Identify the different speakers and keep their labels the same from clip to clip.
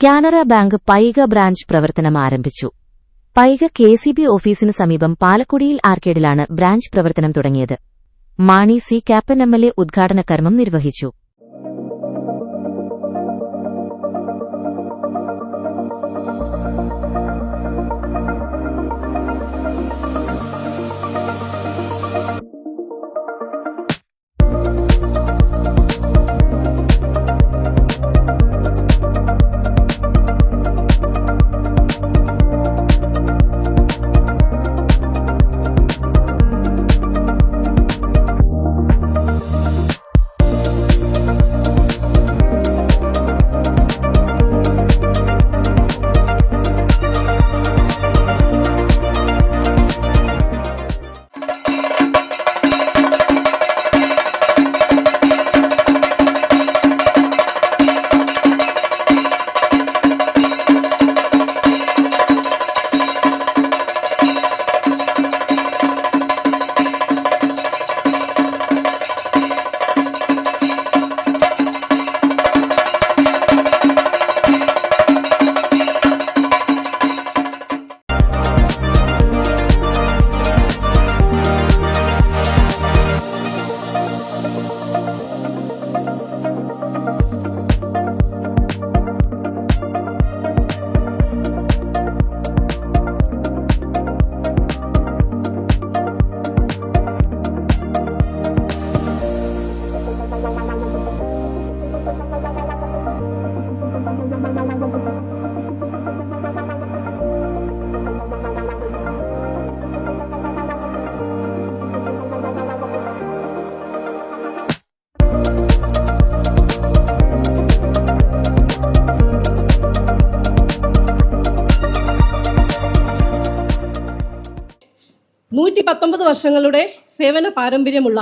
Speaker 1: Canara bank Paika branch പ്രവർത്തനം ആരംഭിച്ചു. Paika K C B ഓഫീസിന് സമീപം പാലക്കുടിയിൽ ആർക്കേഡിലാണ് ബ്രാഞ്ച് പ്രവർത്തനം തുടങ്ങിയത്. Mani C Kappan M L A ഉദ്ഘാടന കർമ്മം നിർവഹിച്ചു.
Speaker 2: പത്തൊമ്പത് വർഷങ്ങളുടെ സേവന പാരമ്പര്യമുള്ള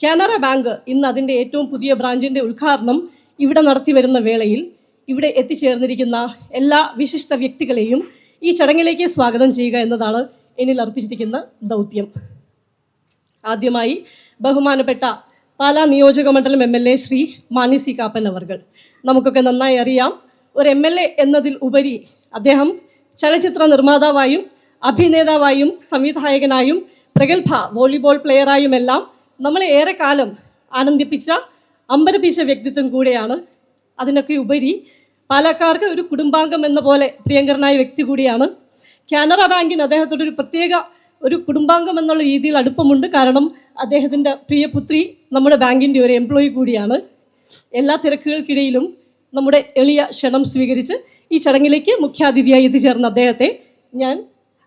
Speaker 2: കാനറ ബാങ്ക് ഇന്ന് അതിന്റെ ഏറ്റവും പുതിയ ബ്രാഞ്ചിന്റെ ഉദ്ഘാടനം ഇവിടെ നടത്തി വരുന്ന വേളയിൽ ഇവിടെ എത്തിച്ചേർന്നിരിക്കുന്ന എല്ലാ വിശിഷ്ട വ്യക്തികളെയും ഈ ചടങ്ങിലേക്ക് സ്വാഗതം ചെയ്യുക എന്നതാണ് എന്നിൽ അർപ്പിച്ചിരിക്കുന്ന ദൗത്യം. ആദ്യമായി ബഹുമാനപ്പെട്ട പാലാ നിയോജക മണ്ഡലം M L A Shri Mani C Kappan അവർകൾ. നമുക്കൊക്കെ നന്നായി അറിയാം ഒരു എം എൽ എ എന്നതിൽ ഉപരി അദ്ദേഹം ചലച്ചിത്ര നിർമ്മാതാവായും അഭിനേതാവായും സംവിധായകനായും പ്രഗത്ഭ വോളിബോൾ പ്ലെയറായുമെല്ലാം നമ്മളെ കാലം ആനന്ദിപ്പിച്ച അമ്പരപ്പിച്ച വ്യക്തിത്വം കൂടെയാണ്. അതിനൊക്കെ ഉപരി പാലക്കാർക്ക് ഒരു കുടുംബാംഗം എന്ന പോലെ പ്രിയങ്കരനായ വ്യക്തി കൂടിയാണ്. കാനറ ബാങ്കിന് അദ്ദേഹത്തോട് ഒരു പ്രത്യേക ഒരു കുടുംബാംഗം എന്നുള്ള രീതിയിൽ അടുപ്പമുണ്ട്. കാരണം അദ്ദേഹത്തിന്റെ പ്രിയപുത്രി നമ്മുടെ ബാങ്കിന്റെ ഒരു എംപ്ലോയി കൂടിയാണ്. എല്ലാ തിരക്കുകൾക്കിടയിലും നമ്മുടെ എളിയ ക്ഷണം സ്വീകരിച്ച് ഈ ചടങ്ങിലേക്ക് മുഖ്യാതിഥിയായി എത്തിച്ചേർന്ന അദ്ദേഹത്തെ ഞാൻ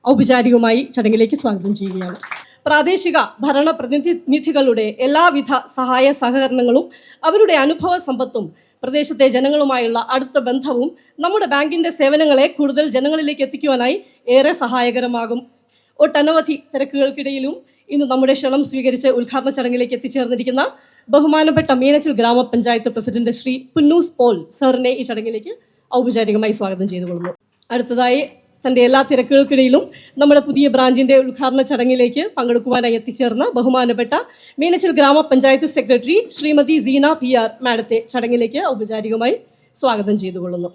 Speaker 2: ഔപചാരികമായി ചടങ്ങിലേക്ക് സ്വാഗതം ചെയ്യുകയാണ്. പ്രാദേശിക ഭരണ പ്രതിനിധികളുടെ എല്ലാവിധ സഹായ സഹകരണങ്ങളും അവരുടെ അനുഭവ സമ്പത്തും പ്രദേശത്തെ ജനങ്ങളുമായുള്ള അടുത്ത ബന്ധവും നമ്മുടെ ബാങ്കിന്റെ സേവനങ്ങളെ കൂടുതൽ ജനങ്ങളിലേക്ക് എത്തിക്കുവാനായി ഏറെ സഹായകരമാകും. ഒട്ടനവധി തിരക്കുകൾക്കിടയിലും ഇന്ന് നമ്മുടെ ക്ഷണം സ്വീകരിച്ച് ഉദ്ഘാടന ചടങ്ങിലേക്ക് എത്തിച്ചേർന്നിരിക്കുന്ന ബഹുമാനപ്പെട്ട മീനച്ചിൽ ഗ്രാമപഞ്ചായത്ത് പ്രസിഡന്റ് ശ്രീ പുന്നൂസ് പോൾ സാറിനെ ഈ ചടങ്ങിലേക്ക് ഔപചാരികമായി സ്വാഗതം ചെയ്തുകൊള്ളുന്നു. അടുത്തതായി തന്റെ എല്ലാ തിരക്കുകൾക്കിടയിലും നമ്മുടെ പുതിയ ബ്രാഞ്ചിന്റെ ഉദ്ഘാടന ചടങ്ങിലേക്ക് പങ്കെടുക്കുവാനായി എത്തിച്ചേർന്ന ബഹുമാനപ്പെട്ട മീനച്ചിൽ ഗ്രാമപഞ്ചായത്ത് secretary Shrimati Seena P R മാഡത്തെ ചടങ്ങിലേക്ക് ഔപചാരികമായി സ്വാഗതം ചെയ്തുകൊള്ളുന്നു.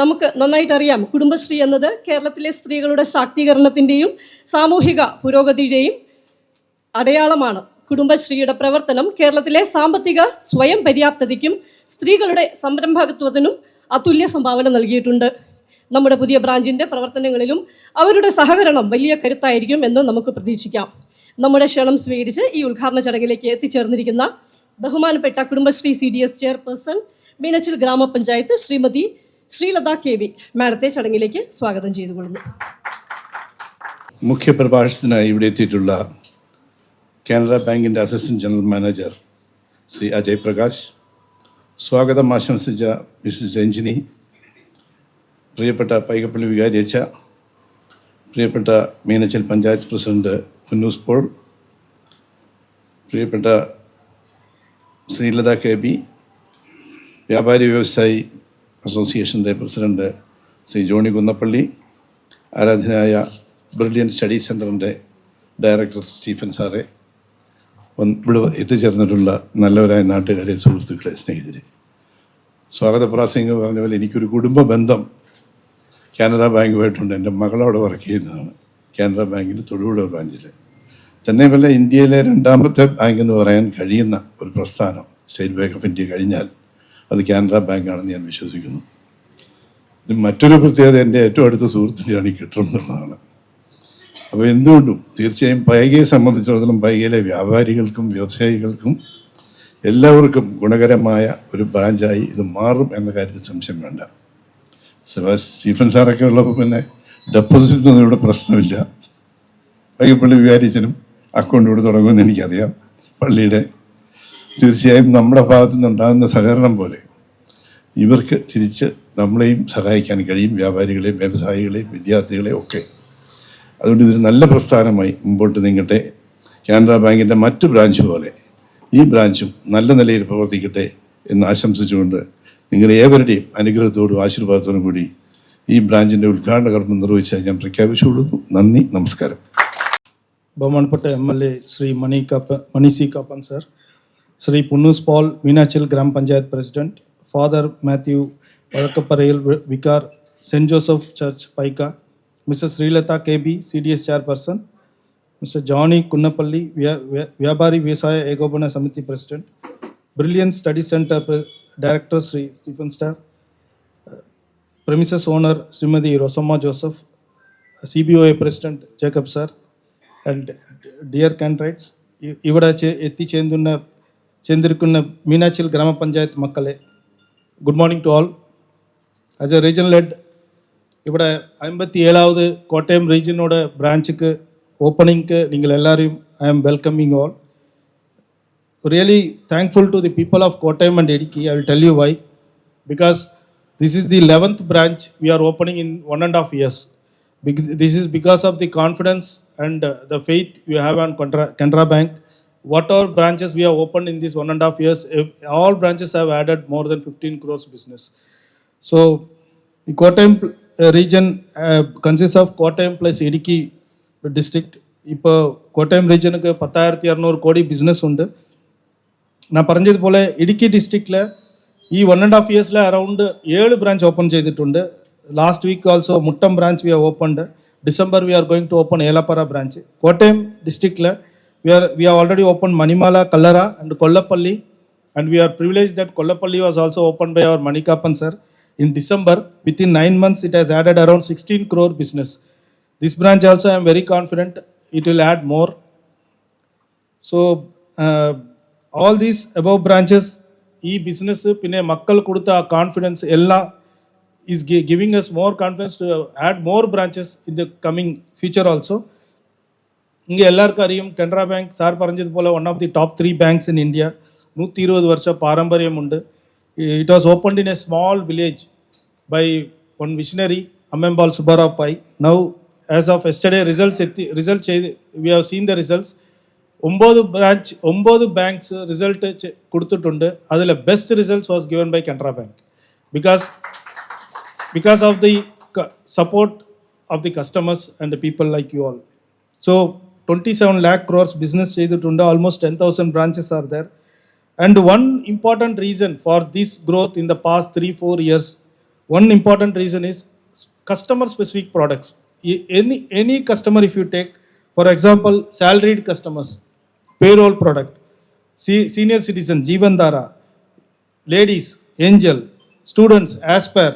Speaker 2: നമുക്ക് നന്നായിട്ട് അറിയാം കുടുംബശ്രീ എന്നത് കേരളത്തിലെ സ്ത്രീകളുടെ ശാക്തീകരണത്തിന്റെയും സാമൂഹിക പുരോഗതിയുടെയും അടയാളമാണ്. കുടുംബശ്രീയുടെ പ്രവർത്തനം കേരളത്തിലെ സാമ്പത്തിക സ്വയം പര്യാപ്തതയ്ക്കും സ്ത്രീകളുടെ സംരംഭകത്വത്തിനും അതുല്യ സംഭാവന നൽകിയിട്ടുണ്ട്. നമ്മുടെ പുതിയ ബ്രാഞ്ചിന്റെ പ്രവർത്തനങ്ങളിലും അവരുടെ സഹകരണം വലിയ കരുത്തായിരിക്കും എന്ന് നമുക്ക് പ്രതീക്ഷിക്കാം. നമ്മുടെ ക്ഷണം സ്വീകരിച്ച് ഈ ഉദ്ഘാടന ചടങ്ങിലേക്ക് എത്തിച്ചേർന്നിരിക്കുന്ന ബഹുമാനപ്പെട്ട Kudumbashree C D S chairperson Meenachil ഗ്രാമപഞ്ചായത്ത് ശ്രീമതി ശ്രീലത കെ വി മാഡത്തെ ചടങ്ങിലേക്ക് സ്വാഗതം ചെയ്തു ചെയ്തുകൊള്ളുന്നു.
Speaker 3: മുഖ്യപ്രഭാഷണത്തിനായി ഇവിടെ എത്തിയിട്ടുള്ള കാനറ ബാങ്കിന്റെ assistant general manager Shri Ajay Prakash സ്വാഗതം ആശംസിച്ച മിസ്സസ് രഞ്ജിനി പ്രിയപ്പെട്ട പൈകപ്പള്ളി വികാരി അച്ഛ പ്രിയപ്പെട്ട മീനച്ചൽ പഞ്ചായത്ത് പ്രസിഡന്റ് കുന്നൂസ് പോൾ പ്രിയപ്പെട്ട ശ്രീലത കെ ബി വ്യാപാരി വ്യവസായി അസോസിയേഷന്റെ പ്രസിഡന്റ് ശ്രീ ജോണി കുന്നപ്പള്ളി ആരാധനായ ബ്രില്യൻ സ്റ്റഡി സെന്ററിന്റെ ഡയറക്ടർ സ്റ്റീഫൻ സാറെ ഇവിടെ എത്തിച്ചേർന്നിട്ടുള്ള നല്ലവരായ നാട്ടുകാരെ സുഹൃത്തുക്കളെ സ്നേഹിതരെ. സ്വാഗത പ്രാസംഗം പറഞ്ഞ പോലെ എനിക്കൊരു കുടുംബ ബന്ധം കാനറ ബാങ്കുമായിട്ടുണ്ട്. എന്റെ മകളവിടെ വർക്ക് ചെയ്യുന്നതാണ്. കാനറ ബാങ്കിന്റെ തൊടുപുഴ ബ്രാഞ്ചിൽ തന്നെയുമല്ല ഇന്ത്യയിലെ രണ്ടാമത്തെ ബാങ്ക് എന്ന് പറയാൻ കഴിയുന്ന ഒരു പ്രസ്ഥാനം സ്റ്റേറ്റ് ബാങ്ക് ഓഫ് ഇന്ത്യ കഴിഞ്ഞാൽ അത് കാനറ ബാങ്കാണെന്ന് ഞാൻ വിശ്വസിക്കുന്നു. ഇത് മറ്റൊരു പ്രത്യേകത എന്റെ ഏറ്റവും അടുത്ത സുഹൃത്തിന്റെയാണ് ഈ കെട്ടിടം എന്നുള്ളതാണ്. അപ്പോൾ എന്തുകൊണ്ടും തീർച്ചയായും പൈകയെ സംബന്ധിച്ചിടത്തോളം പൈകയിലെ വ്യാപാരികൾക്കും വ്യവസായികൾക്കും എല്ലാവർക്കും ഗുണകരമായ ഒരു ബ്രാഞ്ചായി ഇത് മാറും എന്ന കാര്യത്തിൽ സംശയം വേണ്ട. സെബാ- സ്റ്റീഫൻ സാറൊക്കെ ഉള്ളപ്പോൾ പിന്നെ ഡെപ്പോസിറ്റൊന്നും ഇവിടെ പ്രശ്നമില്ല. വൈകപ്പള്ളി വികാരിച്ചനും അക്കൗണ്ട് ഇവിടെ തുടങ്ങുമെന്ന് എനിക്കറിയാം. പള്ളിയുടെ തീർച്ചയായും നമ്മുടെ ഭാഗത്തു നിന്നുണ്ടാകുന്ന സഹകരണം പോലെ ഇവർക്ക് തിരിച്ച് നമ്മളെയും സഹായിക്കാൻ കഴിയും വ്യാപാരികളെയും വ്യവസായികളെയും വിദ്യാർത്ഥികളെയും ഒക്കെ. അതുകൊണ്ട് ഇതൊരു നല്ല പ്രസ്ഥാനമായി മുമ്പോട്ട് നീങ്ങട്ടെ. കാനറ ബാങ്കിന്റെ മറ്റു ബ്രാഞ്ച് പോലെ ഈ ബ്രാഞ്ചും നല്ല നിലയിൽ പ്രവർത്തിക്കട്ടെ എന്ന് ആശംസിച്ചുകൊണ്ട് നിങ്ങളുടെ ഏവരുടെയും അനുഗ്രഹത്തോടും ആശീർവാദത്തോടും കൂടി ഈ ബ്രാഞ്ചിന്റെ ഉദ്ഘാടന കർമ്മം നിർവഹിച്ചാൽ ഞാൻ പ്രഖ്യാപിച്ചുകൊള്ളുന്നു നന്ദി നമസ്കാരം.
Speaker 4: ബഹുമാനപ്പെട്ട M L A Shri Mani KAAPA Mani C Kappan sir Shri Punnoose Paul Meenachil ഗ്രാമപഞ്ചായത്ത് president father Mathew Vazhakkaparayil V- vicar saint Joseph church Paika mister Sreelatha K B C D S chairperson mister Johny Kunnappally വ്യ- വ്യ- വ്യാപാരി വ്യവസായ ഏകോപന സമിതി president brilliant study centre director Shri Stephen star premises owner Shrimati Rosamma Joseph CBOI president Jacob sir and dear candidates சே எத்தி చేరుకున్న చెందిరుకున్న మీనాచిల్ கிராம பஞ்சாயத்து மக்களே good morning to all as a regional head இவட ஐம்பத்தி ஏழாவது கோட்டயம் ரீஜனோட பிரான்ச்சுக்கு ஓப்பனிங்க்கு நீங்கள் எல்லாரையும் I am welcoming all really thankful to the people of Kottayam and Eriki. I will tell you why. Because this is the 11th branch we are opening in one and a half years. This is because of the confidence and uh, the faith you have on Canara Bank. Whatever branches we have opened in this one and a half years, all branches have added more than 15 crores business. So, the Kottayam uh, region uh, consists of Kottayam plus Eriki district. இப்போ region ரீஜனுக்கு பத்தாயிரத்தி இரநூறு கோடி business under. ഞാൻ പറഞ്ഞതുപോലെ ഇടുക്കി ഡിസ്ട്രിക്റ്റിൽ ഈ one and half ഇയേഴ്സിൽ അറൗണ്ട് ഏഴ് ബ്രാഞ്ച് ഓപ്പൺ ചെയ്തിട്ടുണ്ട് last week also Muttom branch we are opened December we are going to open Elappara branch Kottayam ഡിസ്ട്രിക്റ്റിൽ we are we are already open Manimala Kallara and Kollappally and we are privileged that Kollapalli was also opened by our Manikappan sir in December. Within nine months, it has added around 16 crore business. This branch also, I am very confident it will add more. So, uh, all these above branches E business பின்னே மக்கள் கொடுத்த ஆ confidence எல்லாம் is giving us more confidence to add more branches in the coming future also. இங்கே எல்லாருக்கும் அறியும் Canara bank sir பறஞ்சது போல் one of the top three banks in India நூற்றி இருபது வருஷ பாரம்பரியம் உண்டு it was opened in a small village by one visionary Ammembal Subbarao Pai now as of yesterday results எத்தி ரிசல்ட் செய்து we have seen the results ஒம்பது branch ஒம்பது banks result கொடுத்துட்டுண்டு அதில் best results was given by Canara Bank because because of the support of the customers and people like you all so twenty seven lakh crores business செய்துட்டுண்டு almost ten thousand branches are there and one important reason for this growth in the past three four years one important reason is customer specific products any any customer if you take for example salaried customers payroll product, se- senior citizen, Jeevan Dara, ladies, angel, students, aspire,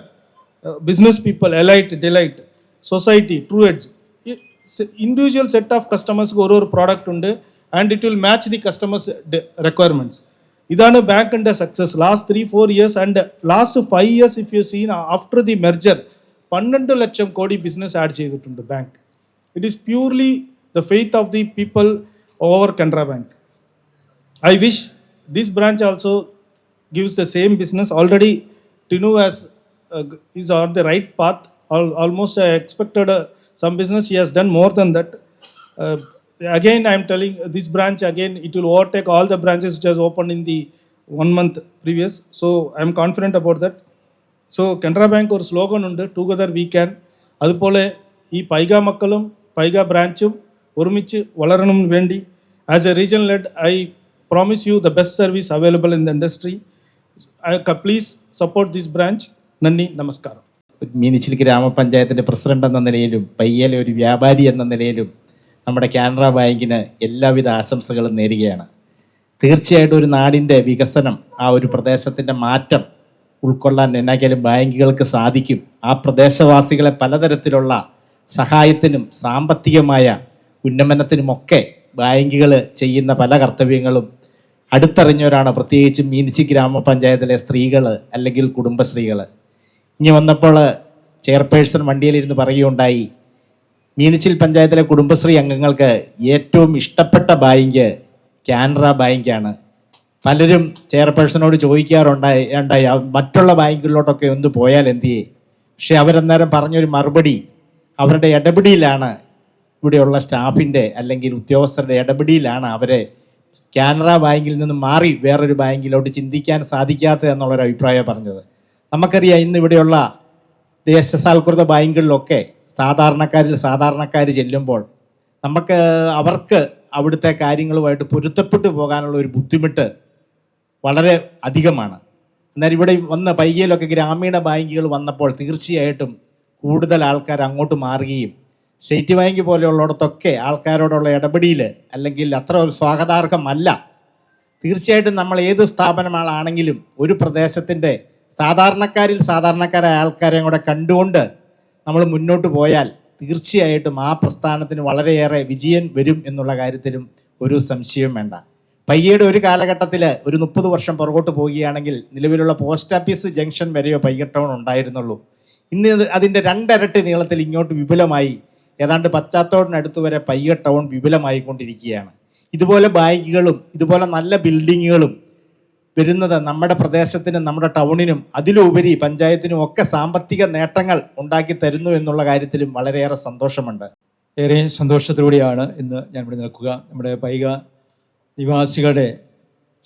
Speaker 4: uh, business people, elite, delight, society, true edge. I- s- Individual set of customers ഒരു ഒരു product ഉണ്ട് and it will match the customers de- requirements. ഇതാണ് ബാങ്കിന്റെ success last three four years and last five years if you seen after the merger പന്ത്രണ്ട് lakh crore business add ചെയ്തിട്ടുണ്ട് bank it is purely the faith of the people Over Canara Bank I wish this branch also gives the same business. Already, Tinu has uh, is on the right path. Al- almost I expected uh, some business. He has done more than that. Uh, again, I am telling uh, this branch again. It will overtake all the branches which has opened in the one month previous. So I am confident about that. So Canara Bank ഒരു slogan ഉണ്ട് together we can അതുപോലെ ഈ പൈക മക്കളും പൈക ബ്രാഞ്ചും ഒരുമിച്ച് വളരണം വേണ്ടി as a regional head I promise you the best service available in the industry please support this branch നന്ദി നമസ്കാരം.
Speaker 5: മീനിച്ചിൽ ഗ്രാമപഞ്ചായത്തിന്റെ പ്രസിഡന്റ് എന്ന നിലയിലും പയ്യലെ ഒരു വ്യാപാരി എന്ന നിലയിലും നമ്മുടെ കാനറ ബാങ്കിന് എല്ലാവിധ ആശംസകളും നേരുകയാണ്. തീർച്ചയായിട്ടും ഒരു നാടിന്റെ വികസനം ആ ഒരു പ്രദേശത്തിന്റെ മാറ്റം ഉൾക്കൊള്ളാൻ എന്നാക്കിയാലും ബാങ്കുകൾക്ക് സാധിക്കും. ആ പ്രദേശവാസികളെ പലതരത്തിലുള്ള സഹായത്തിനും സാമ്പത്തികമായ ഉന്നമനത്തിനുമൊക്കെ ബാങ്കുകൾ ചെയ്യുന്ന പല കർത്തവ്യങ്ങളും അടുത്തറിഞ്ഞവരാണ്. പ്രത്യേകിച്ചും മീനച്ചി ഗ്രാമപഞ്ചായത്തിലെ സ്ത്രീകൾ അല്ലെങ്കിൽ കുടുംബശ്രീകൾ ഇനി വന്നപ്പോൾ ചെയർപേഴ്സൺ വണ്ടിയിലിരുന്ന് പറയുകയുണ്ടായി മീനച്ചിൽ പഞ്ചായത്തിലെ കുടുംബശ്രീ അംഗങ്ങൾക്ക് ഏറ്റവും ഇഷ്ടപ്പെട്ട ബാങ്ക് കാനറ ബാങ്കാണ്. പലരും ചെയർപേഴ്സണോട് ചോദിക്കാറുണ്ടായി ഉണ്ടായി "ആ, മറ്റുള്ള ബാങ്കുകളിലോട്ടൊക്കെ ഒന്ന് പോയാൽ എന്ത് ചെയ്യേ പക്ഷെ അവരന്നേരം പറഞ്ഞൊരു മറുപടി അവരുടെ ഇടപെടിയിലാണ് ഇവിടെയുള്ള സ്റ്റാഫിന്റെ അല്ലെങ്കിൽ ഉദ്യോഗസ്ഥരുടെ ഇടപെടിയിലാണ് അവരെ കാനറ ബാങ്കിൽ നിന്ന് മാറി വേറൊരു ബാങ്കിലോട്ട് ചിന്തിക്കാൻ സാധിക്കാത്തത് എന്നുള്ളൊരു അഭിപ്രായം പറഞ്ഞത്. നമുക്കറിയാം ഇന്ന് ഇവിടെയുള്ള ദേശസാൽകൃത ബാങ്കുകളിലൊക്കെ സാധാരണക്കാരിൽ സാധാരണക്കാർ ചെല്ലുമ്പോൾ നമുക്ക് അവർക്ക് അവിടുത്തെ കാര്യങ്ങളുമായിട്ട് പൊരുത്തപ്പെട്ടു പോകാനുള്ള ഒരു ബുദ്ധിമുട്ട് വളരെ അധികമാണ്. എന്നാൽ ഇവിടെ വന്ന പയ്യയിലൊക്കെ ഗ്രാമീണ ബാങ്കുകൾ വന്നപ്പോൾ തീർച്ചയായിട്ടും കൂടുതൽ ആൾക്കാർ അങ്ങോട്ട് മാറുകയും സ്റ്റേറ്റ് ബാങ്ക് പോലെയുള്ളിടത്തൊക്കെ ആൾക്കാരോടുള്ള ഇടപെടിയിൽ അല്ലെങ്കിൽ അത്ര ഒരു സ്വാഗതാർഹമല്ല. തീർച്ചയായിട്ടും നമ്മൾ ഏത് സ്ഥാപനമാണെങ്കിലും ഒരു പ്രദേശത്തിന്റെ സാധാരണക്കാരിൽ സാധാരണക്കാരായ ആൾക്കാരെയും കൂടെ കണ്ടുകൊണ്ട് നമ്മൾ മുന്നോട്ട് പോയാൽ തീർച്ചയായിട്ടും ആ പ്രസ്ഥാനത്തിന് വളരെയേറെ വിജയം വരും എന്നുള്ള കാര്യത്തിലും ഒരു സംശയവും വേണ്ട. പയ്യയുടെ ഒരു കാലഘട്ടത്തിൽ ഒരു മുപ്പത് വർഷം പുറകോട്ട് പോവുകയാണെങ്കിൽ നിലവിലുള്ള പോസ്റ്റ് ഓഫീസ് ജംഗ്ഷൻ വരെയോ പയ്യ ടൗൺ ഉണ്ടായിരുന്നുള്ളൂ. ഇന്ന് അതിന്റെ രണ്ടരട്ടി നീളത്തിൽ ഇങ്ങോട്ട് വിപുലമായി ഏതാണ്ട് പച്ചാത്തോടിനടുത്ത് വരെ പയ്യ ടൗൺ വിപുലമായിക്കൊണ്ടിരിക്കുകയാണ്. ഇതുപോലെ ബാങ്കുകളും ഇതുപോലെ നല്ല ബിൽഡിങ്ങുകളും വരുന്നത് നമ്മുടെ പ്രദേശത്തിനും നമ്മുടെ ടൗണിനും അതിലുപരി പഞ്ചായത്തിനും ഒക്കെ സാമ്പത്തിക നേട്ടങ്ങൾ ഉണ്ടാക്കി തരുന്നു എന്നുള്ള കാര്യത്തിലും വളരെയേറെ സന്തോഷമുണ്ട്.
Speaker 6: ഏറെ സന്തോഷത്തോടെയാണ് ഇന്ന് ഞാൻ ഇവിടെ നിൽക്കുക. നമ്മുടെ പൈക നിവാസികളുടെ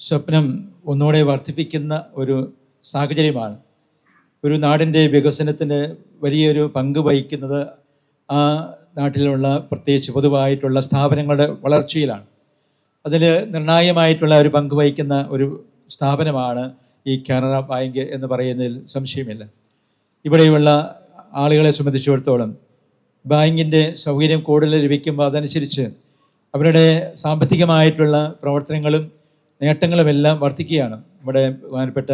Speaker 6: സ്വപ്നം ഒന്നുകൂടെ വർദ്ധിപ്പിക്കുന്ന ഒരു സാഹചര്യമാണ്. ഒരു നാടിന്റെ വികസനത്തിന് വലിയൊരു പങ്ക് വഹിക്കുന്നത് ആ നാട്ടിലുള്ള പ്രത്യേകിച്ച് പൊതുവായിട്ടുള്ള സ്ഥാപനങ്ങളുടെ വളർച്ചയിലാണ്. അതിൽ നിർണായകമായിട്ടുള്ള ഒരു പങ്ക് വഹിക്കുന്ന ഒരു സ്ഥാപനമാണ് ഈ കാനറ ബാങ്ക് എന്ന് പറയുന്നതിൽ സംശയമില്ല. ഇവിടെയുള്ള ആളുകളെ സംബന്ധിച്ചിടത്തോളം ബാങ്കിന്റെ സൗകര്യം കൂടുതൽ ലഭിക്കുമ്പോൾ അതനുസരിച്ച് അവരുടെ സാമ്പത്തികമായിട്ടുള്ള പ്രവർത്തനങ്ങളും നേട്ടങ്ങളുമെല്ലാം വർദ്ധിക്കുകയാണ്. നമ്മുടെ ബഹുമാനപ്പെട്ട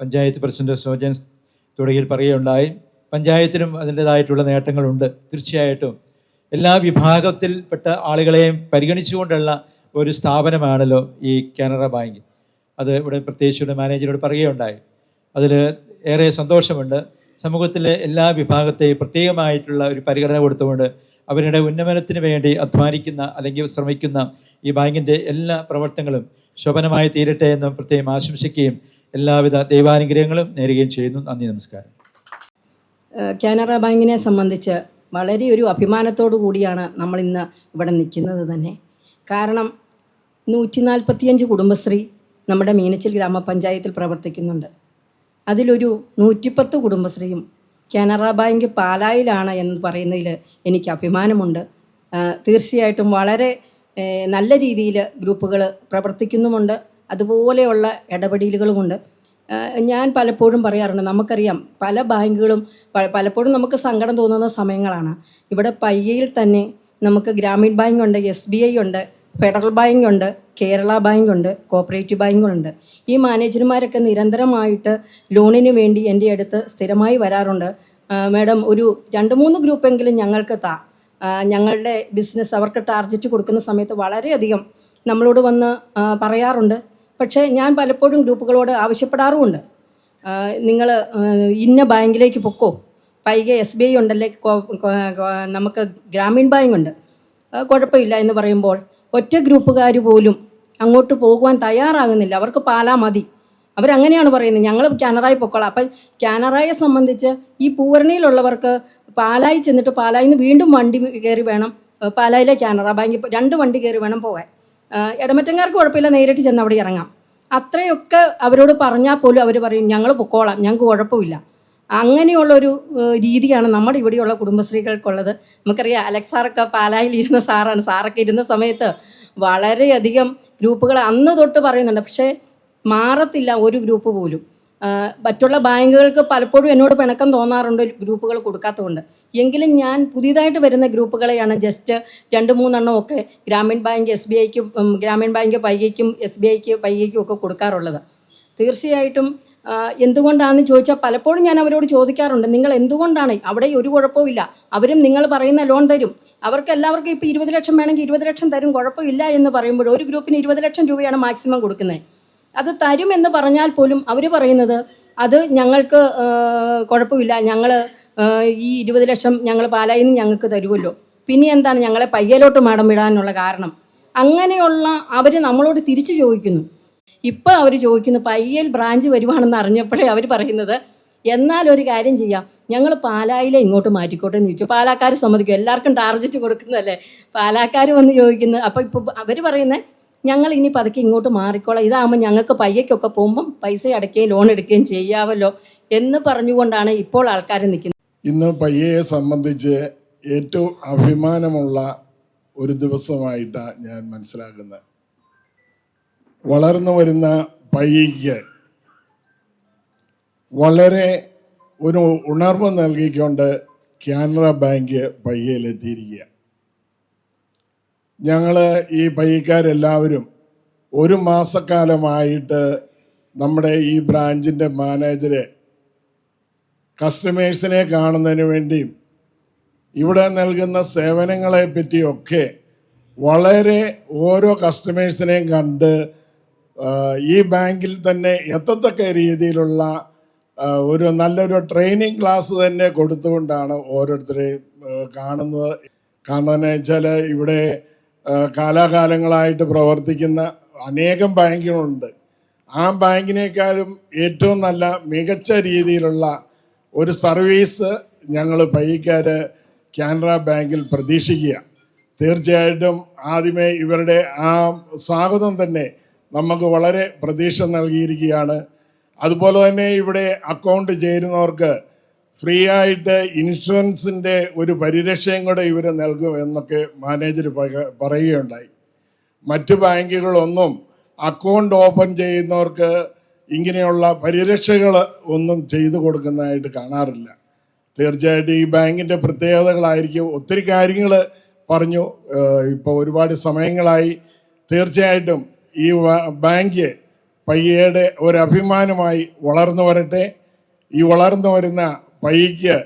Speaker 6: പഞ്ചായത്ത് പ്രസിഡന്റ് സോജൻ തുടങ്ങിയിൽ പറയുകയുണ്ടായി. പഞ്ചായത്തിനും അതിന്റെതായിട്ടുള്ള നേട്ടങ്ങളുണ്ട്. തീർച്ചയായിട്ടും എല്ലാ വിഭാഗത്തിൽപ്പെട്ട ആളുകളെയും പരിഗണിച്ചുകൊണ്ടുള്ള ഒരു സ്ഥാപനമാണല്ലോ ഈ കാനറ ബാങ്ക്. അത് ഇവിടെ പ്രത്യേകിച്ച് ഇവിടെ മാനേജറോട് പറയുകയുണ്ടായി. അതിൽ ഏറെ സന്തോഷമുണ്ട്. സമൂഹത്തിലെ എല്ലാ വിഭാഗത്തെയും പ്രത്യേകമായിട്ടുള്ള ഒരു പരിഗണന കൊടുത്തുകൊണ്ട് അവരുടെ ഉന്നമനത്തിന് വേണ്ടി അധ്വാനിക്കുന്ന അല്ലെങ്കിൽ ശ്രമിക്കുന്ന ഈ ബാങ്കിന്റെ എല്ലാ പ്രവർത്തനങ്ങളും ശോഭനമായി തീരട്ടെ എന്നും പ്രത്യേകം ആശംസിക്കുകയും എല്ലാവിധ ദൈവാനുഗ്രഹങ്ങളും നേരുകയും ചെയ്യുന്നു. നന്ദി നമസ്കാരം.
Speaker 7: കാനറ ബാങ്കിനെ സംബന്ധിച്ച് വളരെ ഒരു അഭിമാനത്തോടു കൂടിയാണ് നമ്മൾ ഇന്ന് ഇവിടെ നിൽക്കുന്നത് തന്നെ. കാരണം നൂറ്റി നാൽപ്പത്തിയഞ്ച് കുടുംബശ്രീ നമ്മുടെ മീനച്ചിൽ ഗ്രാമപഞ്ചായത്തിൽ പ്രവർത്തിക്കുന്നുണ്ട്. അതിലൊരു നൂറ്റിപ്പത്ത് കുടുംബശ്രീയും കാനറ ബാങ്ക് പാലായിലാണ് എന്ന് പറയുന്നതിൽ എനിക്ക് അഭിമാനമുണ്ട്. തീർച്ചയായിട്ടും വളരെ നല്ല രീതിയിൽ ഗ്രൂപ്പുകൾ പ്രവർത്തിക്കുന്നുമുണ്ട്. അതുപോലെയുള്ള ഇടപെടലുകളുമുണ്ട്. ഞാൻ പലപ്പോഴും പറയാറുണ്ട് നമുക്കറിയാം പല ബാങ്കുകളും പലപ്പോഴും നമുക്ക് സങ്കടം തോന്നുന്ന സമയങ്ങളാണ്. ഇവിടെ പയ്യയിൽ തന്നെ നമുക്ക് ഗ്രാമീൺ ബാങ്ക് ഉണ്ട് എസ് ബി ഐ ഉണ്ട് ഫെഡറൽ ബാങ്ക് ഉണ്ട് കേരള ബാങ്ക് ഉണ്ട് കോപ്പറേറ്റീവ് ബാങ്കുകളുണ്ട്. ഈ മാനേജർമാരൊക്കെ നിരന്തരമായിട്ട് ലോണിന് വേണ്ടി എന്റെ അടുത്ത് സ്ഥിരമായി വരാറുണ്ട്. മാഡം ഒരു രണ്ട് മൂന്ന് ഗ്രൂപ്പെങ്കിലും ഞങ്ങൾക്ക് താ. ഞങ്ങളുടെ ബിസിനസ് അവർക്ക് ടാർജറ്റ് കൊടുക്കുന്ന സമയത്ത് വളരെയധികം നമ്മളോട് വന്ന് പറയാറുണ്ട്. പക്ഷേ ഞാൻ പലപ്പോഴും ഗ്രൂപ്പുകളോട് ആവശ്യപ്പെടാറുമുണ്ട്. നിങ്ങൾ ഇന്ന ബാങ്കിലേക്ക് പൊക്കോ? പൈക എസ് ബി ഐ ഉണ്ടല്ലേ? നമുക്ക് ഗ്രാമീൺ ബാങ്ക് ഉണ്ട് കുഴപ്പമില്ല എന്ന് പറയുമ്പോൾ ഒറ്റ ഗ്രൂപ്പുകാർ പോലും അങ്ങോട്ട് പോകുവാൻ തയ്യാറാകുന്നില്ല. അവർക്ക് പാലാ മതി. അവരങ്ങനെയാണ് പറയുന്നത്. ഞങ്ങൾ കാനറായി പൊക്കോളാം. അപ്പം കാനറായെ സംബന്ധിച്ച് ഈ പൂവരണിയിലുള്ളവർക്ക് പാലായി ചെന്നിട്ട് പാലായിൽ നിന്ന് വീണ്ടും വണ്ടി കയറി വേണം. പാലായിലെ കാനറ ബാങ്കിൽ രണ്ട് വണ്ടി കയറി വേണം പോകാൻ. ഇടമറ്റങ്കാർക്ക് കുഴപ്പമില്ല നേരിട്ട് ചെന്ന് അവിടെ ഇറങ്ങാം. അത്രയൊക്കെ അവരോട് പറഞ്ഞാൽ പോലും അവർ പറയും ഞങ്ങൾ പൊക്കോളാം ഞങ്ങൾക്ക് കുഴപ്പമില്ല. അങ്ങനെയുള്ളൊരു രീതിയാണ് നമ്മുടെ ഇവിടെയുള്ള കുടുംബശ്രീകൾക്കുള്ളത്. നമുക്കറിയാം അലക്സ് സാറൊക്കെ പാലായിൽ ഇരുന്ന സാറാണ്. സാറൊക്കെ ഇരുന്ന സമയത്ത് വളരെയധികം ഗ്രൂപ്പുകൾ അന്ന് തൊട്ട് പറയുന്നുണ്ട്. പക്ഷേ മാറത്തില്ല ഒരു ഗ്രൂപ്പ് പോലും. മറ്റുള്ള ബാങ്കുകൾക്ക് പലപ്പോഴും എന്നോട് പിണക്കം തോന്നാറുണ്ട് ഗ്രൂപ്പുകൾ കൊടുക്കാത്തതുകൊണ്ട്. എങ്കിലും ഞാൻ പുതിയതായിട്ട് വരുന്ന ഗ്രൂപ്പുകളെയാണ് ജസ്റ്റ് രണ്ട് മൂന്നെണ്ണം ഒക്കെ ഗ്രാമീൺ ബാങ്ക് എസ് ബി ഐക്ക് ഗ്രാമീൺ ബാങ്ക് പൈകയ്ക്കും എസ് ബി ഐക്ക് പൈകയ്ക്കും ഒക്കെ കൊടുക്കാറുള്ളത്. തീർച്ചയായിട്ടും എന്തുകൊണ്ടാണെന്ന് ചോദിച്ചാൽ പലപ്പോഴും ഞാൻ അവരോട് ചോദിക്കാറുണ്ട്. നിങ്ങൾ എന്തുകൊണ്ടാണ്? അവിടെ ഒരു കുഴപ്പമില്ല അവരും നിങ്ങൾ പറയുന്ന ലോൺ തരും. അവർക്ക് എല്ലാവർക്കും ഇപ്പോൾ ഇരുപത് ലക്ഷം വേണമെങ്കിൽ ഇരുപത് ലക്ഷം തരും. കുഴപ്പമില്ല എന്ന് പറയുമ്പോൾ ഒരു ഗ്രൂപ്പിന് ഇരുപത് ലക്ഷം രൂപയാണ് മാക്സിമം കൊടുക്കുന്നത്. അത് തരുമെന്ന് പറഞ്ഞാൽ പോലും അവർ പറയുന്നത് അത് ഞങ്ങൾക്ക് കുഴപ്പമില്ല. ഞങ്ങൾ ഈ ഇരുപത് ലക്ഷം ഞങ്ങൾ പാലായിൽ നിന്ന് ഞങ്ങൾക്ക് തരുമല്ലോ പിന്നെ എന്താണ് ഞങ്ങളെ പയ്യലോട്ട് മാടം വിടാനുള്ള കാരണം? അങ്ങനെയുള്ള അവർ നമ്മളോട് തിരിച്ചു ചോദിക്കുന്നു. ഇപ്പം അവർ ചോദിക്കുന്നു പയ്യൽ ബ്രാഞ്ച് വരുവാണെന്ന് അറിഞ്ഞപ്പോഴേ അവർ പറയുന്നത് എന്നാൽ ഒരു കാര്യം ചെയ്യാം. ഞങ്ങൾ പാലായിലെ ഇങ്ങോട്ട് മാറ്റിക്കോട്ടെ എന്ന് ചോദിച്ചു. പാലാക്കാർ സമ്മതിക്കും. എല്ലാവർക്കും ടാർജറ്റ് കൊടുക്കുന്നതല്ലേ? പാലാക്കാർ വന്ന് ചോദിക്കുന്നത് അപ്പോൾ ഇപ്പോൾ അവർ പറയുന്നത് ഞങ്ങൾ ഇനി പതുക്കെ ഇങ്ങോട്ട് മാറിക്കോളാം. ഇതാകുമ്പോൾ ഞങ്ങൾക്ക് പയ്യക്കൊക്കെ പോകുമ്പം പൈസ അടയ്ക്കുകയും ലോൺ എടുക്കുകയും ചെയ്യാമല്ലോ എന്ന് പറഞ്ഞുകൊണ്ടാണ് ഇപ്പോൾ ആൾക്കാർ നിൽക്കുന്നത്.
Speaker 8: ഇന്ന് പയ്യയെ സംബന്ധിച്ച് ഏറ്റവും അഭിമാനമുള്ള ഒരു ദിവസമായിട്ടാണ് ഞാൻ മനസ്സിലാക്കുന്നത്. വളർന്നു വരുന്ന പയ്യയ്ക്ക് വളരെ ഒരു ഉണർവ് നൽകിക്കൊണ്ട് കാനറ ബാങ്ക് പയ്യയിലെത്തിയിരിക്കുക ഞങ്ങൾ ഈ പയ്യക്കാരെല്ലാവരും ഒരു മാസക്കാലമായിട്ട് നമ്മുടെ ഈ ബ്രാഞ്ചിന്റെ മാനേജരെ കസ്റ്റമേഴ്സിനെ കാണുന്നതിന് വേണ്ടിയും ഇവിടെ നൽകുന്ന സേവനങ്ങളെ പറ്റിയൊക്കെ വളരെ ഓരോ കസ്റ്റമേഴ്സിനെയും കണ്ട് ഈ ബാങ്കിൽ തന്നെ എത്തത്തക്ക രീതിയിലുള്ള ഒരു നല്ലൊരു ട്രെയിനിങ് ക്ലാസ് തന്നെ കൊടുത്തുകൊണ്ടാണ് ഓരോരുത്തരെയും കാണുന്നത്. കാരണം എന്ന് വെച്ചാൽ ഇവിടെ കാലാകാലങ്ങളായിട്ട് പ്രവർത്തിക്കുന്ന അനേകം ബാങ്കുകളുണ്ട്. ആ ബാങ്കിനേക്കാളും ഏറ്റവും നല്ല മികച്ച രീതിയിലുള്ള ഒരു സർവീസ് ഞങ്ങൾ പയ്യക്കാര് കാനറ ബാങ്കിൽ പ്രതീക്ഷിക്കുക. തീർച്ചയായിട്ടും ആദ്യമേ ഇവരുടെ ആ സ്വാഗതം തന്നെ നമുക്ക് വളരെ പ്രതീക്ഷ നൽകിയിരിക്കുകയാണ്. അതുപോലെ തന്നെ ഇവിടെ അക്കൗണ്ട് ചേരുന്നവർക്ക് ഫ്രീ ആയിട്ട് ഇൻഷുറൻസിന്റെ ഒരു പരിരക്ഷയും കൂടെ ഇവർ നൽകും എന്നൊക്കെ മാനേജർ പറയുകയുണ്ടായി. മറ്റു ബാങ്കുകളൊന്നും അക്കൗണ്ട് ഓപ്പൺ ചെയ്യുന്നവർക്ക് ഇങ്ങനെയുള്ള പരിരക്ഷകൾ ഒന്നും ചെയ്തു കൊടുക്കുന്നതായിട്ട് കാണാറില്ല. തീർച്ചയായിട്ടും ഈ ബാങ്കിന്റെ പ്രത്യേകതകളായിരിക്കും. ഒത്തിരി കാര്യങ്ങൾ പറഞ്ഞു ഇപ്പോൾ ഒരുപാട് സമയങ്ങളായി. തീർച്ചയായിട്ടും ഈ ബാങ്ക് പയ്യയുടെ ഒരു അഭിമാനമായി വളർന്നു വരട്ടെ. ഈ വളർന്നു വരുന്ന പയ്യയ്ക്ക്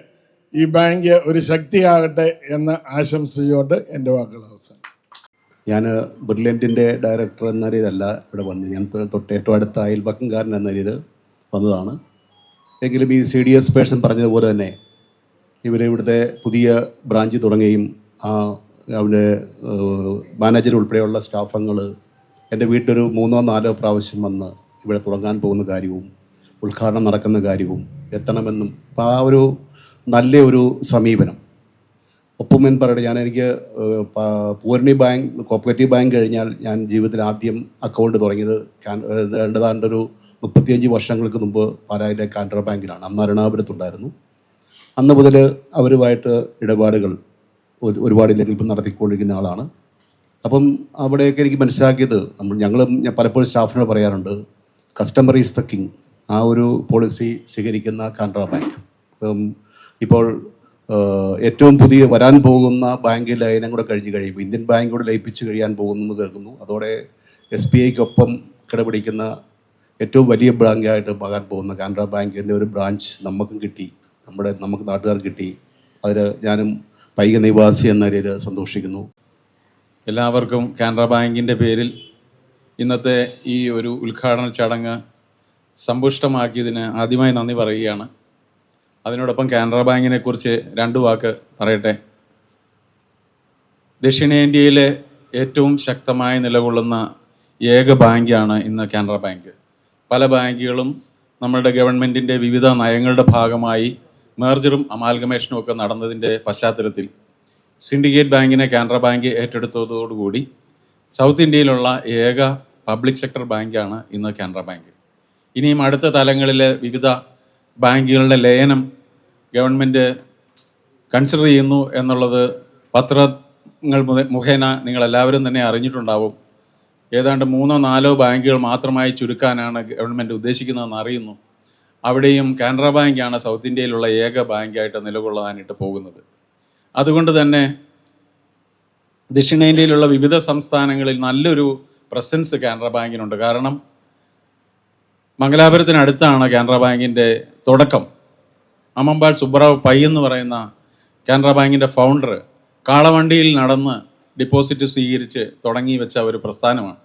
Speaker 8: ഈ ബാങ്ക് ഒരു ശക്തിയാകട്ടെ എന്ന് ആശംസിച്ചുകൊണ്ട് എന്റെ വാക്കുകൾ അവസാനം
Speaker 9: ഞാൻ ബ്രില്യന്റിന്റെ ഡയറക്ടർ എന്ന നിലയിലല്ല ഇവിടെ വന്നത്. ഞാൻ തൊട്ടേറ്റവും അടുത്ത അയൽപക്കംകാരൻ എന്ന നിലയിൽ വന്നതാണ്. എങ്കിലും ഈ സി ഡി എസ് പേഴ്സൺ പറഞ്ഞതുപോലെ തന്നെ ഇവർ ഇവിടുത്തെ പുതിയ ബ്രാഞ്ച് തുടങ്ങുകയും ആ അവിടെ മാനേജർ ഉൾപ്പെടെയുള്ള സ്റ്റാഫംഗങ്ങൾ എന്റെ വീട്ടിലൊരു മൂന്നോ നാലോ പ്രാവശ്യം വന്ന് ഇവിടെ തുടങ്ങാൻ പോകുന്ന കാര്യവും ഉദ്ഘാടനം നടക്കുന്ന കാര്യവും എത്തണമെന്നും അപ്പോൾ ആ ഒരു നല്ല ഒരു സമീപനം. ഒപ്പം എന്ന് പറയട്ടെ ഞാൻ എനിക്ക് പൂരണി ബാങ്ക് കോപ്പറേറ്റീവ് ബാങ്ക് കഴിഞ്ഞാൽ ഞാൻ ജീവിതത്തിൽ ആദ്യം അക്കൗണ്ട് തുടങ്ങിയത് ഏതാണ്ട് ഒരു മുപ്പത്തിയഞ്ച് വർഷങ്ങൾക്ക് മുമ്പ് പാലായിലെ കാനറ ബാങ്കിലാണ്. അന്ന് അരുണാപുരത്തുണ്ടായിരുന്നു. അന്ന് മുതൽ അവരുമായിട്ട് ഇടപാടുകൾ ഒരു- ഒരുപാട് ഇല്ലെങ്കിൽ ഇപ്പം നടത്തിക്കൊണ്ടിരിക്കുന്ന ആളാണ്. അപ്പം അവിടെയൊക്കെ എനിക്ക് മനസ്സിലാക്കിയത് നമ്മൾ ഞങ്ങളും ഞാൻ പലപ്പോഴും സ്റ്റാഫിനോട് പറയാറുണ്ട് കസ്റ്റമർ ഈസ് ദ കിങ് ആ ഒരു പോളിസി സ്വീകരിക്കുന്ന കാനറ ബാങ്ക് ഇപ്പോൾ ഏറ്റവും പുതിയ വരാൻ പോകുന്ന ബാങ്ക് ലയനം കൂടെ കഴിഞ്ഞ് കഴിയുമ്പോൾ ഇന്ത്യൻ ബാങ്ക് കൂടെ ലയിപ്പിച്ച് കഴിയാൻ പോകുന്നു കേൾക്കുന്നു. അതോടെ എസ് ബി ഐക്കൊപ്പം കിടപിടിക്കുന്ന ഏറ്റവും വലിയ ബാങ്കായിട്ട് പോകാൻ പോകുന്ന കാനറ ബാങ്കിന്റെ ഒരു ബ്രാഞ്ച് നമുക്കും കിട്ടി. നമ്മുടെ നമുക്ക് നാട്ടുകാർ കിട്ടി. അതിൽ ഞാനും പൈക നിവാസി എന്ന നിലയിൽ സന്തോഷിക്കുന്നു.
Speaker 10: എല്ലാവർക്കും കാനറ ബാങ്കിന്റെ പേരിൽ ഇന്നത്തെ ഈ ഒരു ഉദ്ഘാടന ചടങ്ങ് സമ്പുഷ്ടമാക്കിയതിന് ആദ്യമായി നന്ദി പറയുകയാണ്. അതിനോടൊപ്പം കാനറ ബാങ്കിനെ കുറിച്ച് രണ്ട് വാക്ക് പറയട്ടെ. ദക്ഷിണേന്ത്യയിലെ ഏറ്റവും ശക്തമായി നിലകൊള്ളുന്ന ഏക ബാങ്കാണ് ഇന്ന് കാനറ ബാങ്ക്. പല ബാങ്കുകളും നമ്മളുടെ ഗവൺമെന്റിന്റെ വിവിധ നയങ്ങളുടെ ഭാഗമായി മേർജറും അമാൽഗമേഷനും ഒക്കെ നടന്നതിന്റെ പശ്ചാത്തലത്തിൽ സിൻഡിക്കേറ്റ് ബാങ്കിനെ കാനറ ബാങ്ക് ഏറ്റെടുത്തതോടുകൂടി സൗത്ത് ഇന്ത്യയിലുള്ള ഏക പബ്ലിക് സെക്ടർ ബാങ്കാണ് ഇന്ന് കാനറ ബാങ്ക്. ഇനിയും അടുത്ത തലങ്ങളിൽ വിവിധ ബാങ്കുകളുടെ ലയനം ഗവൺമെന്റ് കൺസിഡർ ചെയ്യുന്നു എന്നുള്ളത് പത്രങ്ങൾ മുഖ- മുഖേന നിങ്ങളെല്ലാവരും തന്നെ അറിഞ്ഞിട്ടുണ്ടാവും. ഏതാണ്ട് മൂന്നോ നാലോ ബാങ്കുകൾ മാത്രമായി ചുരുക്കാനാണ് ഗവൺമെന്റ് ഉദ്ദേശിക്കുന്നതെന്ന് അറിയുന്നു. അവിടെയും കാനറ ബാങ്കാണ് സൗത്ത് ഇന്ത്യയിലുള്ള ഏക ബാങ്കായിട്ട് നിലകൊള്ളാനായിട്ട് പോകുന്നത്. അതുകൊണ്ട് തന്നെ ദക്ഷിണേന്ത്യയിലുള്ള വിവിധ സംസ്ഥാനങ്ങളിൽ നല്ലൊരു പ്രസൻസ് കാനറ ബാങ്കിനുണ്ട്. കാരണം മംഗലാപുരത്തിനടുത്താണ് കാനറ ബാങ്കിന്റെ തുടക്കം. അമ്മമ്പാൾ സുബ്രാവ് പൈ എന്ന് പറയുന്ന കാനറ ബാങ്കിന്റെ ഫൗണ്ടർ കാളവണ്ടിയിൽ നടന്ന് ഡിപ്പോസിറ്റ് സ്വീകരിച്ച് തുടങ്ങി വെച്ച ഒരു പ്രസ്ഥാനമാണ്.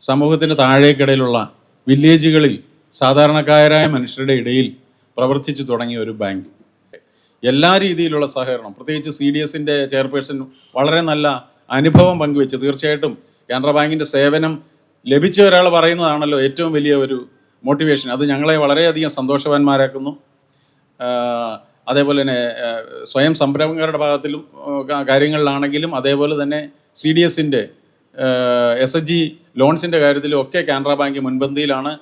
Speaker 10: സമൂഹത്തിന്റെ താഴേക്കിടയിലുള്ള വില്ലേജുകളിൽ സാധാരണക്കാരായ മനുഷ്യരുടെ ഇടയിൽ പ്രവർത്തിച്ചു തുടങ്ങിയ ഒരു ബാങ്ക്. എല്ലാ രീതിയിലുള്ള സഹകരണം പ്രത്യേകിച്ച് സി ഡി എസിന്റെ ചെയർപേഴ്സൺ വളരെ നല്ല അനുഭവം പങ്കുവെച്ച് തീർച്ചയായിട്ടും കാനറ ബാങ്കിന്റെ സേവനം ലഭിച്ച ഒരാൾ പറയുന്നതാണല്ലോ ഏറ്റവും വലിയ ഒരു മോട്ടിവേഷൻ. അത് ഞങ്ങളെ വളരെയധികം സന്തോഷവാന്മാരാക്കുന്നു. അതേപോലെ തന്നെ സ്വയം സംരംഭകരുടെ ഭാഗത്തിലും കാര്യങ്ങളിലാണെങ്കിലും അതേപോലെ തന്നെ സി ഡി എസിന്റെ എസ് എച്ച് ജി ലോൺസിന്റെ കാര്യത്തിലും ഒക്കെ കാനറ ബാങ്ക് മുൻപന്തിയിലാണ്.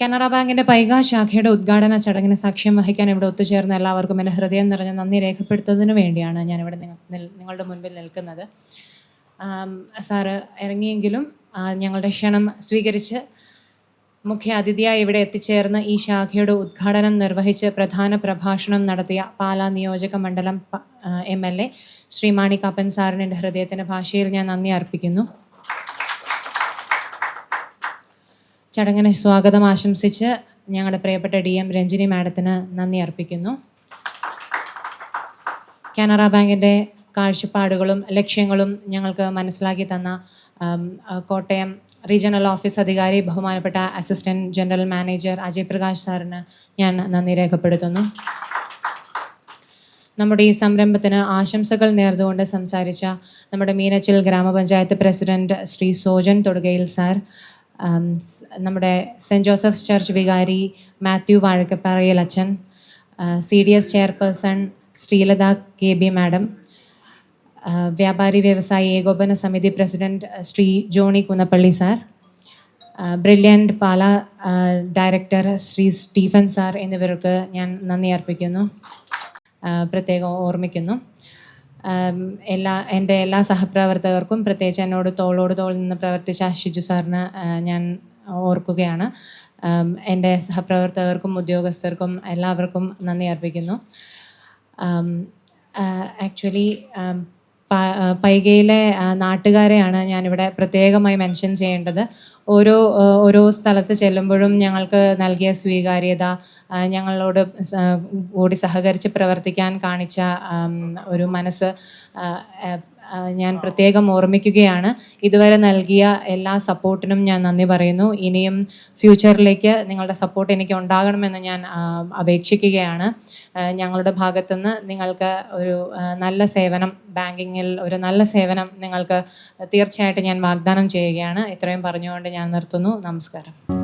Speaker 11: കാനറ ബാങ്കിന്റെ പൈക ശാഖയുടെ ഉദ്ഘാടന ചടങ്ങിന് സാക്ഷ്യം വഹിക്കാൻ ഇവിടെ ഒത്തുചേർന്ന എല്ലാവർക്കും എന്റെ ഹൃദയം നിറഞ്ഞ നന്ദി രേഖപ്പെടുത്തുന്നതിന് വേണ്ടിയാണ് ഇവിടെ നിങ്ങളുടെ മുൻപിൽ നിൽക്കുന്നത്. സാറ് ഇറങ്ങിയെങ്കിലും ഞങ്ങളുടെ ക്ഷണം സ്വീകരിച്ച് മുഖ്യ അതിഥിയായി ഇവിടെ എത്തിച്ചേർന്ന് ഈ ശാഖയുടെ ഉദ്ഘാടനം നിർവഹിച്ച് പ്രധാന പ്രഭാഷണം നടത്തിയ പാലാ നിയോജക മണ്ഡലം M L A Shri Manikappan സാറിന് എന്റെ ഹൃദയത്തിന്റെ ഭാഷയിൽ ഞാൻ നന്ദി അർപ്പിക്കുന്നു. ചടങ്ങിന് സ്വാഗതം ആശംസിച്ച് ഞങ്ങളുടെ പ്രിയപ്പെട്ട ഡി എം രഞ്ജിനി മാഡത്തിന് നന്ദി അർപ്പിക്കുന്നു. കാനറ ബാങ്കിന്റെ കാഴ്ചപ്പാടുകളും ലക്ഷ്യങ്ങളും ഞങ്ങൾക്ക് മനസ്സിലാക്കി തന്ന കോട്ടയം റീജിയണൽ ഓഫീസ് അധികാരി ബഹുമാനപ്പെട്ട assistant general manager Ajay Prakash സാറിന് ഞാൻ നന്ദി രേഖപ്പെടുത്തുന്നു. നമ്മുടെ ഈ സംരംഭത്തിന് ആശംസകൾ നേർന്നുകൊണ്ട് സംസാരിച്ച നമ്മുടെ മീനച്ചിൽ ഗ്രാമപഞ്ചായത്ത് പ്രസിഡന്റ് ശ്രീ സോജൻ തൊടുകയിൽ സാർ നമ്മുടെ സെന്റ് ജോസഫ്സ് ചർച്ച് വികാരി മാത്യു വാഴക്കപ്പാറയിൽ അച്ഛൻ C D S chairperson Sreelatha K B madam വ്യാപാരി വ്യവസായി ഏകോപന സമിതി president Shri Johny Kunnappally sir brilliant Pala director Shri Stephen sir എന്നിവർക്ക് ഞാൻ നന്ദി അർപ്പിക്കുന്നു. പ്രത്യേകം ഓർമ്മിക്കുന്നു. എല്ലാ എന്റെ എല്ലാ സഹപ്രവർത്തകർക്കും പ്രത്യേകിച്ച് എന്നോട് തോളോട് തോൾ നിന്ന് പ്രവർത്തിച്ച ഷിജു സാറിന് ഞാൻ ഓർക്കുകയാണ്. എന്റെ സഹപ്രവർത്തകർക്കും ഉദ്യോഗസ്ഥർക്കും എല്ലാവർക്കും നന്ദി അർപ്പിക്കുന്നു. ആക്ച്വലി പൈകയിലെ നാട്ടുകാരെയാണ് ഞാനിവിടെ പ്രത്യേകമായി മെൻഷൻ ചെയ്യേണ്ടത്. ഓരോ ഓരോ സ്ഥലത്ത് ചെല്ലുമ്പോഴും ഞങ്ങൾക്ക് നൽകിയ സ്വീകാര്യത ഞങ്ങളോട് കൂടി സഹകരിച്ച് പ്രവർത്തിക്കാൻ കാണിച്ച ഒരു മനസ്സ് ഞാൻ പ്രത്യേകം ഓർമ്മിക്കുകയാണ്. ഇതുവരെ നൽകിയ എല്ലാ സപ്പോർട്ടിനും ഞാൻ നന്ദി പറയുന്നു. ഇനിയും ഫ്യൂച്ചറിലേക്ക് നിങ്ങളുടെ സപ്പോർട്ട് എനിക്ക് ഉണ്ടാകണമെന്ന് ഞാൻ അപേക്ഷിക്കുകയാണ്. ഞങ്ങളുടെ ഭാഗത്തുനിന്ന് നിങ്ങൾക്ക് ഒരു നല്ല സേവനം ബാങ്കിങ്ങിൽ ഒരു നല്ല സേവനം നിങ്ങൾക്ക് തീർച്ചയായിട്ടും ഞാൻ വാഗ്ദാനം ചെയ്യുകയാണ്. ഇത്രയും പറഞ്ഞുകൊണ്ട് ഞാൻ നിർത്തുന്നു. നമസ്കാരം.